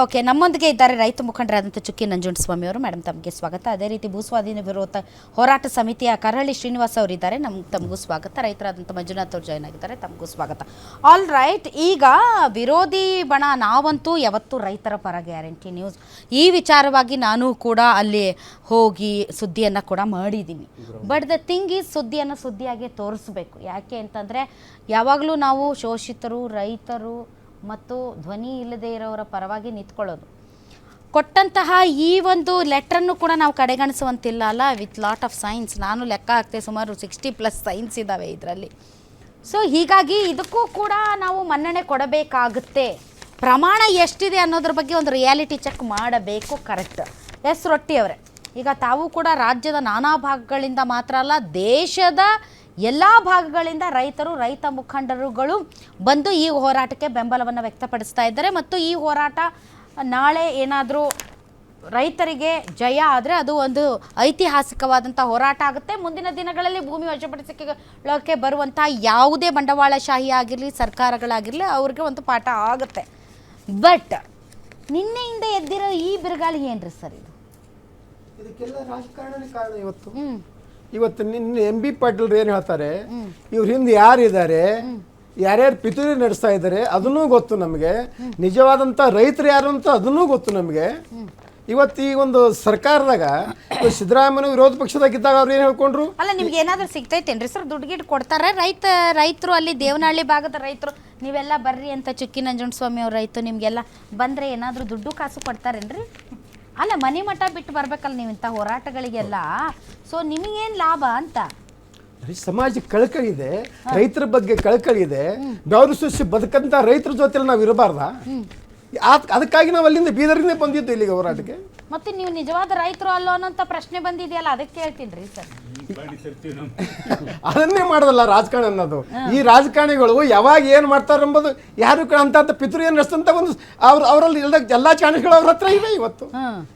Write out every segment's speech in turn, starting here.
Okay, ನಮ್ಮೊಂದಿಗೆ ಇದ್ದಾರೆ ರೈತ ಮುಖಂಡರಾದಂಥ ಚುಕ್ಕಿ ನಂಜುಂಡಸ್ವಾಮಿ ಅವರು. ಮೇಡಮ್, ತಮಗೆ ಸ್ವಾಗತ. ಅದೇ ರೀತಿ ಭೂಸ್ವಾಧೀನ ವಿರೋಧ ಹೋರಾಟ ಸಮಿತಿಯ ಕರಹಳ್ಳಿ ಶ್ರೀನಿವಾಸ್ ಅವರು ಇದ್ದಾರೆ. ನಮ್ಗೆ ತಮಗೂ ಸ್ವಾಗತ. ರೈತರಾದಂಥ ಮಂಜುನಾಥ್ ಅವರು ಜಾಯ್ನ್ ಆಗಿದ್ದಾರೆ. ತಮಗೂ ಸ್ವಾಗತ. ಆಲ್ ರೈಟ್ ಈಗ ವಿರೋಧಿ ಬಣ ನಾವಂತೂ ಯಾವತ್ತೂ ರೈತರ ಪರ ಗ್ಯಾರಂಟಿ ನ್ಯೂಸ್ ಈ ವಿಚಾರವಾಗಿ ನಾನು ಕೂಡ ಅಲ್ಲಿ ಹೋಗಿ ಸುದ್ದಿಯನ್ನು ಕೂಡ ಮಾಡಿದ್ದೀನಿ ಬಟ್ ದ ಥಿಂಗ್ ಈಸ್ ಸುದ್ದಿಯನ್ನು ಸುದ್ದಿಯಾಗಿ ತೋರಿಸ್ಬೇಕು. ಯಾಕೆ ಅಂತಂದರೆ, ಯಾವಾಗಲೂ ನಾವು ಶೋಷಿತರು, ರೈತರು ಮತ್ತು ಧ್ವನಿ ಇಲ್ಲದೆ ಇರೋರ ಪರವಾಗಿ ನಿಂತ್ಕೊಳ್ಳೋದು. ಕೊಟ್ಟಂತಹ ಈ ಒಂದು ಲೆಟ್ರನ್ನು ಕೂಡ ನಾವು ಕಡೆಗಣಿಸುವಂತಿಲ್ಲ ಅಲ್ಲ ವಿತ್ ಲಾಟ್ ಆಫ್ ಸೈನ್ಸ್ ನಾನು ಲೆಕ್ಕ ಹಾಕ್ತೆ ಸುಮಾರು ಸಿಕ್ಸ್ಟಿ ಪ್ಲಸ್ ಸೈನ್ಸ್ ಇದ್ದಾವೆ ಇದರಲ್ಲಿ. ಸೊ ಹೀಗಾಗಿ ಇದಕ್ಕೂ ಕೂಡ ನಾವು ಮನ್ನಣೆ ಕೊಡಬೇಕಾಗುತ್ತೆ. ಪ್ರಮಾಣ ಎಷ್ಟಿದೆ ಅನ್ನೋದ್ರ ಬಗ್ಗೆ ಒಂದು ರಿಯಾಲಿಟಿ ಚೆಕ್ ಮಾಡಬೇಕು ಕರೆಕ್ಟ್ ಎಸ್ ರೊಟ್ಟಿ ಅವರೇ ಈಗ ತಾವು ಕೂಡ ರಾಜ್ಯದ ನಾನಾ ಭಾಗಗಳಿಂದ ಮಾತ್ರ ಅಲ್ಲ, ದೇಶದ ಎಲ್ಲ ಭಾಗಗಳಿಂದ ರೈತರು ರೈತ ಮುಖಂಡರುಗಳು ಬಂದು ಈ ಹೋರಾಟಕ್ಕೆ ಬೆಂಬಲವನ್ನು ವ್ಯಕ್ತಪಡಿಸ್ತಾ ಇದ್ದಾರೆ. ಮತ್ತು ಈ ಹೋರಾಟ ನಾಳೆ ಏನಾದರೂ ರೈತರಿಗೆ ಜಯ ಆದರೆ ಅದು ಒಂದು ಐತಿಹಾಸಿಕವಾದಂಥ ಹೋರಾಟ ಆಗುತ್ತೆ. ಮುಂದಿನ ದಿನಗಳಲ್ಲಿ ಭೂಮಿ ವಶಪಡಿಸಿಕೊಳ್ಳೋಕ್ಕೆ ಬರುವಂಥ ಯಾವುದೇ ಬಂಡವಾಳಶಾಹಿ ಆಗಿರಲಿ ಸರ್ಕಾರಗಳಾಗಿರಲಿ ಅವ್ರಿಗೆ ಒಂದು ಪಾಠ ಆಗುತ್ತೆ. ಬಟ್ ನಿನ್ನೆಯಿಂದ ಎದ್ದಿರೋ ಈ ಬಿರುಗಾಳಿ ಏನ್ರಿ ಸರ್ ಇದು? ಇದಕ್ಕೆಲ್ಲ ರಾಜಕಾರಣ ಕಾರಣ ಇವತ್ತು. ಹ್ಞೂ ಇವತ್ತು ನಿನ್ನ ಎಂ ಬಿ ಪಾಟೀಲ್ ಏನು ಹೇಳ್ತಾರೆ? ಇವ್ರ ಹಿಂದೆ ಯಾರಿದ್ದಾರೆ? ಯಾರ್ಯಾರು ಪಿತೂರಿ ನಡೆಸ್ತಾ ಇದ್ದಾರೆ ಅದನ್ನೂ ಗೊತ್ತು ನಮಗೆ. ನಿಜವಾದಂಥ ರೈತರು ಯಾರು ಅಂತ ಅದನ್ನೂ ಗೊತ್ತು ನಮಗೆ. ಇವತ್ತು ಈ ಒಂದು ಸರ್ಕಾರದಾಗ ಸಿದ್ದರಾಮಯ್ಯ ವಿರೋಧ ಪಕ್ಷದಾಗಿದ್ದಾಗ ಅವ್ರು ಏನು ಹೇಳ್ಕೊಂಡ್ರು? ಅಲ್ಲ ನಿಮ್ಗೆ ಏನಾದರೂ ಸಿಗ್ತೈತೇನ್ರಿ ಸರ್? ದುಡ್ಡು ಗಿಡ್ ಕೊಡ್ತಾರೆ ರೈತ ರೈತರು ಅಲ್ಲಿ ದೇವನಹಳ್ಳಿ ಭಾಗದ ರೈತರು? ನೀವೆಲ್ಲ ಬರ್ರಿ ಅಂತ ಚುಕ್ಕಿ ನಂಜುಂಡಸ್ವಾಮಿ ಅವ್ರ ರೈತರು ನಿಮ್ಗೆಲ್ಲ ಬಂದ್ರೆ ಏನಾದ್ರೂ ದುಡ್ಡು ಕಾಸು ಕೊಡ್ತಾರೇನ್ರಿ? ಅಲ್ಲ ಮನೆ ಮಠ ಬಿಟ್ಟು ಬರ್ಬೇಕಲ್ಲ ನೀವು ಇಂಥ ಹೋರಾಟಗಳಿಗೆಲ್ಲ. ಸೊ ನಿಮಗೇನು ಲಾಭ ಅಂತ? ಸಮಾಜ ಕಳಕಳಿ ಇದೆ ರೈತರ ಬಗ್ಗೆ ಕಳಕಳಿ ಇದೆ ಬೆವರು ಸೃಷ್ಟಿ ಬದುಕಂತ ರೈತರ ಜೊತೆ ನಾವು ಇರಬಾರ್ದ? ಅದಕ್ಕಾಗಿ ನಾವು ಅಲ್ಲಿಂದ ಬೀದರಿಂದ ಬಂದಿದ್ದು ಇಲ್ಲಿಗೆ ಹೋರಾಟಕ್ಕೆ. ಮತ್ತೆ ನೀವು ನಿಜವಾದ ರೈತರು ಅಲ್ಲೋ ಅನ್ನೋಂಥ ಪ್ರಶ್ನೆ ಬಂದಿದೆಯಲ್ಲ ಅದಕ್ಕೆ ಹೇಳ್ತೀನಿ ರೀ ಸರ್. ಅದನ್ನೇ ಮಾಡೋದಲ್ಲ ರಾಜಕಾರಣ ಅನ್ನೋದು. ಈ ರಾಜಕಾರಣಿಗಳು ಯಾವಾಗ ಏನ್ ಮಾಡ್ತಾರೆ ಎಂಬುದು ಯಾರು ಅಂತ ಪಿತೃ ಏನ್ ನಡೆಸ್ತಂತ ಒಂದು ಅವ್ರ ಅವರಲ್ಲಿ ಎಲ್ಲ ಎಲ್ಲಾ ಚಾಣೆಗಳು ಅವ್ರ ಹತ್ರ ಇವೆ ಇವತ್ತು.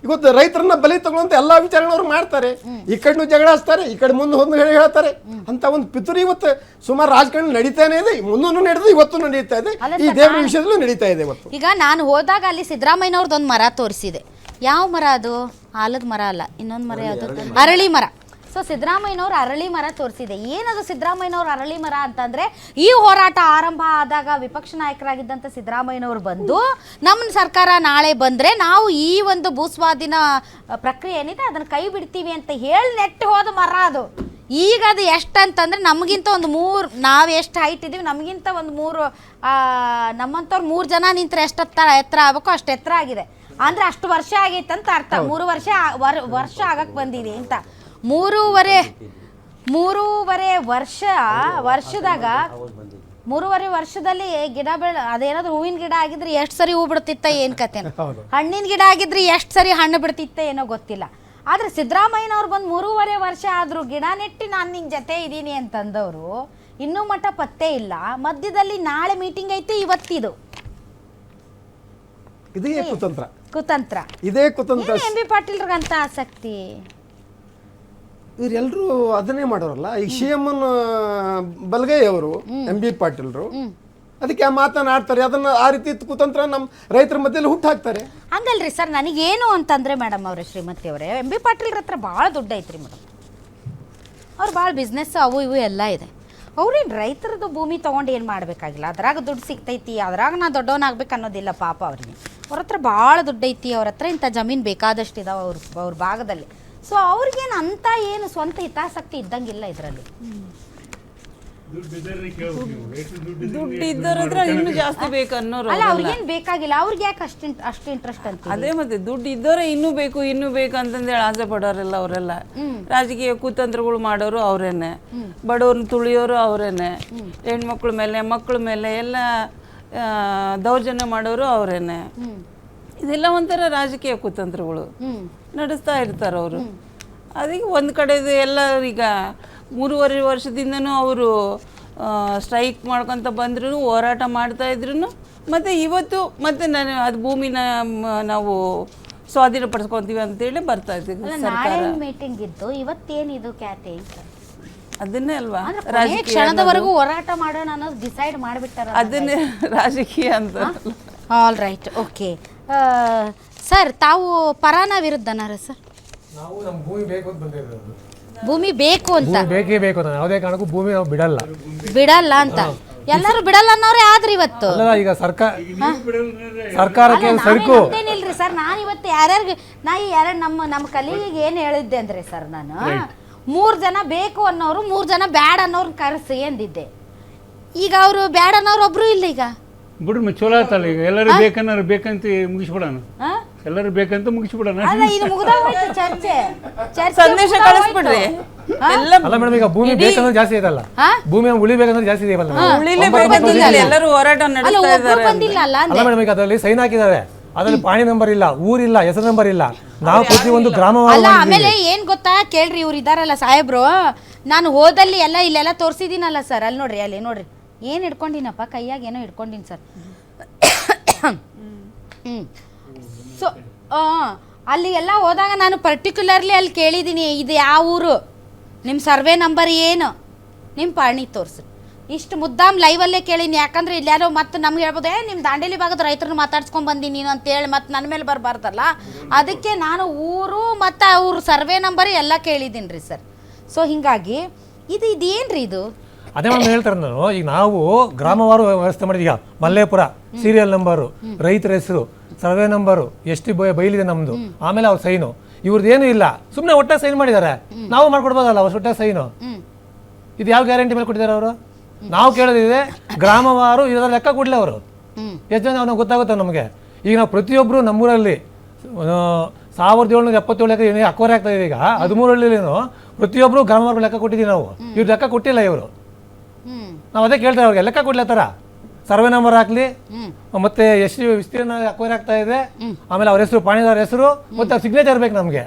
ಇವತ್ತು ರೈತರನ್ನ ಬಲಿ ತಗೊಳ್ಳುವಂತ ಎಲ್ಲಾ ವಿಚಾರಗಳು ಅವ್ರು ಮಾಡ್ತಾರೆ. ಈ ಕಡೆನೂ ಜಗಳ ಹಚ್ತಾರೆ ಈ ಕಡೆ ಮುಂದೆ ಒಂದು ಹೇಳಿ ಹೇಳ್ತಾರೆ. ಅಂತ ಒಂದು ಪಿತೃ ಇವತ್ತು ಸುಮಾರು ರಾಜಕಾರಣ ನಡೀತಾನೆ ಇದೆ ಮುಂದೂ ನಡೆದು ಇವತ್ತು ನಡೀತಾ ಇದೆ. ಈ ದೇವರ ವಿಷಯದಲ್ಲೂ ನಡೀತಾ ಇದೆ ಇವತ್ತು. ಈಗ ನಾನು ಹೋದಾಗ ಅಲ್ಲಿ ಸಿದ್ದರಾಮಯ್ಯನವ್ರದ್ದು ಒಂದು ಮರ ತೋರಿಸಿದೆ. ಯಾವ ಮರ ಅದು? ಆಲದ ಮರ ಅಲ್ಲ ಇನ್ನೊಂದು ಮರ ಯಾವುದು? ಅರಳಿ ಮರ. ಸೊ ಸಿದ್ದರಾಮಯ್ಯನವ್ರು ಅರಳಿ ಮರ ತೋರಿಸಿದೆ. ಏನದು ಸಿದ್ದರಾಮಯ್ಯನವ್ರು ಅರಳಿ ಮರ ಅಂತಂದ್ರೆ ಈ ಹೋರಾಟ ಆರಂಭ ಆದಾಗ ವಿಪಕ್ಷ ನಾಯಕರಾಗಿದ್ದಂಥ ಸಿದ್ದರಾಮಯ್ಯನವರು ಬಂದು ನಮ್ಮ ಸರ್ಕಾರ ನಾಳೆ ಬಂದ್ರೆ ನಾವು ಈ ಒಂದು ಭೂಸ್ವಾಧೀನ ಪ್ರಕ್ರಿಯೆ ಏನಿದೆ ಅದನ್ನು ಕೈ ಬಿಡ್ತೀವಿ ಅಂತ ಹೇಳಿ ನೆಟ್ಟು ಹೋದ ಮರ ಅದು. ಈಗ ಅದು ಎಷ್ಟು ಅಂತಂದ್ರೆ ನಮಗಿಂತ ಒಂದು ಮೂರು ನಾವು ಎಷ್ಟು ಹೈಟ್ ಇದೀವಿ ನಮಗಿಂತ ಒಂದು ಮೂರು ನಮ್ಮಂಥವ್ರು ಮೂರು ಜನ ನಿಂತ್ರ ಎಷ್ಟು ಎತ್ತರ ಎತ್ತರ ಆಗ್ಬೇಕು ಅಷ್ಟು ಎತ್ತರ ಆಗಿದೆ. ಅಂದ್ರೆ ಅಷ್ಟು ವರ್ಷ ಆಗೈತೆ ಅಂತ ಅರ್ಥ ಮೂರು ವರ್ಷ ವರ್- ವರ್ಷ ಆಗಕ್ಕೆ ಬಂದಿದೆ ಅಂತ. ಮೂರುವರೆ ಮೂರುವರೆ ವರ್ಷ ವರ್ಷದಾಗ ಮೂರುವರೆ ವರ್ಷದಲ್ಲಿ ಗಿಡ ಬೆಳ ಅದೇನಾದ್ರು ಹೂವಿನ ಗಿಡ ಆಗಿದ್ರೆ ಎಷ್ಟು ಸರಿ ಹೂ ಬಿಡ್ತಿತ್ತ ಏನು ಕತೆ. ಹಣ್ಣಿನ ಗಿಡ ಆಗಿದ್ರೆ ಎಷ್ಟು ಸರಿ ಹಣ್ಣು ಬಿಡ್ತಿತ್ತ ಏನೋ ಗೊತ್ತಿಲ್ಲ. ಆದ್ರೆ ಸಿದ್ದರಾಮಯ್ಯನವ್ರು ಬಂದು ಮೂರುವರೆ ವರ್ಷ ಆದರೂ ಗಿಡ ನೆಟ್ಟಿ ನಾನು ನಿನ್ನ ಜೊತೆ ಇದ್ದೀನಿ ಅಂತಂದವರು ಇನ್ನೂ ಮಟ್ಟ ಪತ್ತೆ ಇಲ್ಲ. ಮಧ್ಯದಲ್ಲಿ ನಾಳೆ ಮೀಟಿಂಗ್ ಐತೆ ಇವತ್ತಿದು. ಇದೇ ಕುತಂತ್ರ. ಕುತಂತ್ರ. ಇದೇ ಕುತಂತ್ರ. ಎಂ ಬಿ ಪಾಟೀಲ್ರಿಗಂತ ಆಸಕ್ತಿ? ಇವರೆಲ್ಲರೂ ಅದನ್ನೇ ಮಾಡೋರಲ್ಲ? ಈ ಸಿ ಎಂ ಬಲ್ಗೈ ಅವರು ಎಂ ಬಿ ಪಾಟೀಲ್ರು ಅದಕ್ಕೆ ಆ ಮಾತನಾಡ್ತಾರೆ ಅದನ್ನ ಆ ರೀತಿ ಕುತಂತ್ರ ನಮ್ಮ ರೈತರ ಮಧ್ಯದಲ್ಲಿ ಹುಟ್ಟು ಹಾಕ್ತಾರೆ. ಹಂಗಲ್ರಿ ಸರ್ ನನಗೇನು ಅಂತಂದ್ರೆ ಮೇಡಮ್ ಅವರೇ ಶ್ರೀಮತಿ ಅವರೇ ಎಂ ಬಿ ಪಾಟೀಲ್ರ ಹತ್ರ ಭಾಳ ದುಡ್ಡು ಐತ್ರಿ ಮೇಡಮ್. ಅವ್ರು ಭಾಳ ಬಿಸ್ನೆಸ್ ಅವು ಇವು ಎಲ್ಲ ಇದೆ. ಅವ್ರೇನು ರೈತರದ್ದು ಭೂಮಿ ತೊಗೊಂಡು ಏನು ಮಾಡಬೇಕಾಗಿಲ್ಲ? ಅದ್ರಾಗ ದುಡ್ಡು ಸಿಗ್ತೈತಿ ಅದ್ರಾಗ ನಾ ದೊಡ್ಡವನಾಗ್ಬೇಕು ಅನ್ನೋದಿಲ್ಲ ಪಾಪ ಅವ್ರಿಗೆ. ಅವ್ರ ಹತ್ರ ಭಾಳ ದುಡ್ಡು ಐತಿ ಅವ್ರ ಹತ್ರ ಇಂಥ ಜಮೀನು ಬೇಕಾದಷ್ಟು ಇದಾವೆ ಅವ್ರ ಅವ್ರ ಭಾಗದಲ್ಲಿ. ಸೊ ಅವ್ರಿಗೇನು ಅಂತ ಏನು ಸ್ವಂತ ಹಿತಾಸಕ್ತಿ ಇದ್ದಂಗಿಲ್ಲ ಇದರಲ್ಲಿ. ದುಡ್ಡು ಇದ್ದವ್ರ ಇನ್ನೂ ಜಾಸ್ತಿ ಬೇಕು ಅನ್ನೋರು ಅಲ್ಲ ಅವ್ರಿಗೇನು ಬೇಕಾಗಿಲ್ಲ. ಅವ್ರಿಗೆ ಯಾಕೆ ಅಷ್ಟು ಅಷ್ಟು ಇಂಟ್ರೆಸ್ಟ್ ಅಂತ ಅದೇ ಮತ್ತೆ ದುಡ್ಡು ಇದ್ದವರೇ ಇನ್ನೂ ಬೇಕು ಇನ್ನೂ ಬೇಕು ಅಂತಂದೇಳಿ ಆಸೆ ಪಡೋರೆಲ್ಲ ಅವರೆಲ್ಲ. ರಾಜಕೀಯ ಕುತಂತ್ರಗಳು ಮಾಡೋರು ಅವ್ರೇನೆ. ಬಡವ್ರನ್ನ ತುಳಿಯೋರು ಅವ್ರೇನೆ. ಹೆಣ್ಮಕ್ಳ ಮೇಲೆ ಮಕ್ಕಳ ಮೇಲೆ ಎಲ್ಲ ದೌರ್ಜನ್ಯ ಮಾಡೋರು ಅವರೇನೆ. ಇದೆಲ್ಲ ಒಂಥರ ರಾಜಕೀಯ ಕುತಂತ್ರಗಳು. ನಡೆಸ್ತಾ ಇರ್ತಾರೆ ಅವರು. ಅದಕ್ಕೆ ಒಂದು ಕಡೆದು ಎಲ್ಲ ಈಗ ಮೂರುವರೆ ವರ್ಷದಿಂದನೂ ಅವರು ಸ್ಟ್ರೈಕ್ ಮಾಡ್ಕೊತ ಬಂದ್ರೂ ಹೋರಾಟ ಮಾಡ್ತಾ ಇದ್ರು ಮತ್ತು ಇವತ್ತು ಮತ್ತೆ ನಾನು ಅದು ಭೂಮಿನ ನಾವು ಸ್ವಾಧೀನ ಅಂತ ಅಂತೇಳಿ ಬರ್ತಾ ಇದ್ದೀವಿ ಮೀಟಿಂಗ್ ಇದ್ದು ಇವತ್ತೇನಿದು ಅದನ್ನೇ ಅಲ್ವಾ? ಕ್ಷಣದವರೆಗೂ ಹೋರಾಟ ಮಾಡೋಣ ಅನ್ನೋದು ಡಿಸೈಡ್ ಮಾಡಿಬಿಟ್ಟಾರ ಅದನ್ನೇ ರಾಜಕೀಯ ಅಂತ ಆಲ್ ರೈಟ್ ಓಕೆ ಸರ್ ತಾವು ಪರಾನ ವಿರುದ್ಧನಾರ ಸರ್? ನಾವು ನಮ್ಮ ಭೂಮಿ ಬೇಕು ಅಂತ ಬಂದಿರೋದು. ಭೂಮಿ ಬೇಕು ಅಂತ? ಭೂಮಿ ಬೇಕೇ ಬೇಕು ಅಂತ ಯಾವುದೇ ಕಾರಣಕ್ಕೂ ಭೂಮಿ ನಾವು ಬಿಡಲ್ಲ. ಬಿಡಲ್ಲ ಅಂತ? ಎಲ್ಲರೂ ಬಿಡಲ್ಲ ಅನ್ನೋರೇ ಆದ್ರಿ ಇವತ್ತು. ಅಲ್ಲ ಈಗ ಸರ್ಕಾರ ಸರ್ಕಾರಕ್ಕೆ ಅಲ್ಲ, ಸರಿಕು. ಸರ್ ನಾನು ಇವತ್ತು ಯಾರ್ಯಾರಿಗೆ ನಾ ಈ ಎರಡು ನಮ್ಮ ನಮ್ಮ ಕಲೀಗಿಗೆ ಏನು ಹೇಳಿದ್ದೆ ಅಂದ್ರೆ ಸರ್ ನಾನು ಮೂರು ಜನ ಬೇಕು ಅನ್ನೋರು ಮೂರು ಜನ ಬ್ಯಾಡ್ ಅನ್ನೋರು ಕರೆಸಿ ಎಂದಿದ್ದೆ ಈಗ ಅವರು ಬ್ಯಾಡ್ ಅನ್ನೋರು ಒಬ್ರು ಇಲ್ಲ ಈಗ? ಬಿಡ್ರಿ ಚಲೋ ಆತಲ್ಲ ಈಗ. ಎಲ್ಲರೂ ಬೇಕನ್ನಾರು ಬೇಕಂತ ಮುಗಿಸ್ಬಿಡೋಣ. ಹಾ? ಎಲ್ಲರೂ ಬೇಕಂತ ಮುಗಿಸ್ಬಿಡೋಣ. ಅಲ್ಲ ಇದು ಹೋಯ್ತು ಚರ್ಚೆ. ಚರ್ಚೆ ಸಂದೇಶ ಕಳಿಸ್ಬಿಡ್ರಿ. ಹೋಯ್ತು. ಎಲ್ಲ ಅಲ್ಲ ಮೇಡಮ್ ಈಗ ಭೂಮಿ ಬೇಕಂದ್ರೆ ಜಾಸ್ತಿ ಇದಲ್ಲ? ಭೂಮಿ ಉಳಿಬೇಕಂದ್ರೆ ಜಾಸ್ತಿ ಇದೆಯಲ್ಲ ಉಳಿಲೇಬೇಕು ಎಲ್ಲರೂ ಹೋರಾಟ ಅಲ್ಲ ನಡೆಸ್ತಾ ಒಬ್ರು ಇದ್ದಾರೆ. ಬಂದಿಲ್ಲ ಅಲ್ಲ ಅಲ್ಲ ಮೇಡಮ್ ಈಗ ಅದರಲ್ಲಿ ಸೈನ್ ಹಾಕಿದ್ದಾರೆ. ಅದರಲ್ಲಿ ಪಾಣಿ ನಂಬರ್ ಇಲ್ಲ ಊರಿಲ್ಲ ಹೆಸರು ನಂಬರ್ ಇಲ್ಲ. ನಾವು ಒಂದು ಗ್ರಾಮವಾರು ಅಲ್ಲ. ಆಮೇಲೆ ಏನ್ ಗೊತ್ತಾ? ಕೇಳ್ರಿ ಇವ್ರು ಇದಾರಲ್ಲ ಸಾಹೇಬ್ರು. ನಾನು ಹೋದಲ್ಲಿ ಎಲ್ಲ ಇಲ್ಲೆಲ್ಲ ತೋರ್ಸಿದೀನಲ್ಲ ಸರ್. ಅಲ್ಲಿ ನೋಡ್ರಿ ಅಲ್ಲಿ ನೋಡ್ರಿ. ಏನು ಹಿಡ್ಕೊಂಡಿನಪ್ಪ? ಕೈಯಾಗ ಏನೋ ಹಿಡ್ಕೊಂಡಿನಿ ಸರ್. ಹ್ಞೂ ಸೊ ಅಲ್ಲಿ ಎಲ್ಲ ಹೋದಾಗ ನಾನು ಪರ್ಟಿಕ್ಯುಲರ್ಲಿ ಅಲ್ಲಿ ಕೇಳಿದ್ದೀನಿ ಇದು ಯಾವ ಊರು? ನಿಮ್ಮ ಸರ್ವೆ ನಂಬರ್ ಏನು? ನಿಮ್ಮ ಪಾಣಿ ತೋರಿಸಿ. ಇಷ್ಟು ಮುದ್ದಾಮ್ ಲೈವಲ್ಲೇ ಕೇಳೀನಿ ಯಾಕಂದ್ರೆ ಇಲ್ಲಾರೋ ಮತ್ತೆ ನಮ್ಗೆ ಹೇಳ್ಬೋದು ಏ ನಿಮ್ಮ ದಾಂಡೇಲಿ ಭಾಗದ ರೈತರನ್ನ ಮಾತಾಡ್ಸ್ಕೊಂಡ್ ಬಂದೀನಿ ನೀನು ಅಂತೇಳಿ ಮತ್ತೆ ನನ್ನ ಮೇಲೆ ಬರಬಾರ್ದಲ್ಲ? ಅದಕ್ಕೆ ನಾನು ಊರು ಮತ್ತು ಅವ್ರ ಸರ್ವೆ ನಂಬರ್ ಎಲ್ಲ ಕೇಳಿದ್ದೀನಿ ರೀ ಸರ್. ಸೊ ಹಿಂಗಾಗಿ ಇದು ಇದೇನ್ರಿ ಇದು? ಅದೇ ಒಂದು ಹೇಳ್ತಾರೆ ನಾನು, ಈಗ ನಾವು ಗ್ರಾಮವಾರು ವ್ಯವಸ್ಥೆ ಮಾಡಿದೀಗ ಮಲ್ಲೇಪುರ ಸೀರಿಯಲ್ ನಂಬರು ರೈತರ ಹೆಸರು, ಸರ್ವೆ ನಂಬರು ಎಷ್ಟು ಬೈ ಬೈಲಿದೆ ನಮ್ದು, ಆಮೇಲೆ ಅವ್ರ ಸೈನು ಇವ್ರದ್ದು ಏನು ಇಲ್ಲ ಸುಮ್ಮನೆ ಒಟ್ಟ ಸೈನ್ ಮಾಡಿದ್ದಾರೆ. ನಾವು ಮಾಡ್ಕೊಡ್ಬೋದಲ್ಲ, ಅವ್ರ ಒಟ್ಟ ಸೈನು ಇದು ಯಾವ ಗ್ಯಾರಂಟಿ ಮೇಲೆ ಕೊಟ್ಟಿದ್ದಾರೆ ಅವರು? ನಾವು ಕೇಳೋದಿದೆ, ಗ್ರಾಮವಾರು ಇದರ ಲೆಕ್ಕ ಕೊಡಲಿ ಅವರು. ಎಷ್ಟು ಜನ ಅವ್ನಿಗೆ ಗೊತ್ತಾಗುತ್ತೆ ನಮಗೆ? ಈಗ ನಾವು ಪ್ರತಿಯೊಬ್ಬರು ನಮ್ಮೂರಲ್ಲಿ ಸಾವಿರದ ಏಳ್ನೂರ ಎಪ್ಪತ್ತೇಳು ಲೆಕ್ಕ ಏನು ಅಕ್ವರಿ ಆಗ್ತಾ ಇದೆ ಈಗ ಹದಿಮೂರಲ್ಲಿನೂ ಪ್ರತಿಯೊಬ್ಬರು ಗ್ರಾಮವಾರು ಲೆಕ್ಕ ಕೊಟ್ಟಿದ್ದೀವಿ ನಾವು. ಇವ್ರು ಲೆಕ್ಕ ಕೊಟ್ಟಿಲ್ಲ ಇವರು. ನಾವು ಅದೇ ಕೇಳ್ತೇವೆ ಅವ್ರಿಗೆ ಲೆಕ್ಕ ಕೊಡ್ಲತ್ತಾರ ಸರ್ವೆ ನಂಬರ್ ಹಾಕ್ಲಿ ಮತ್ತೆ ಎಷ್ಟು ವಿಸ್ತೀರ್ಣ ಅಕ್ವೈರ್ ಆಗ್ತಾ ಇದೆ. ಆಮೇಲೆ ಅವ್ರ ಹೆಸರು ಪಾಣಿದವ್ರ ಹೆಸರು ಮತ್ತೆ ಅವ್ರ ಸಿಗ್ನೇಚರ್ ಬೇಕು ನಮಗೆ.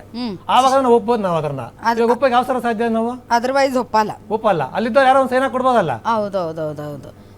ಆವಾಗ ನಾವು ಒಪ್ಪೋದು ನಾವು ಅದನ್ನ. ಒಪ್ಪಕ್ಕೆ ಯಾವ ಸರ ಸಾಧ್ಯ ನಾವು? ಅದರ್ವೈಸ್ ಒಪ್ಪಲ್ಲ. ಒಪ್ಪಲ್ಲ. ಅಲ್ಲಿದ್ದವ್ರು ಯಾರೋ ಒಂದು ಸೈನ್ ಕೊಡ್ಬೋದಲ್ಲ? ಹೌದು ಹೌದು ಹೌದು ಹೌದು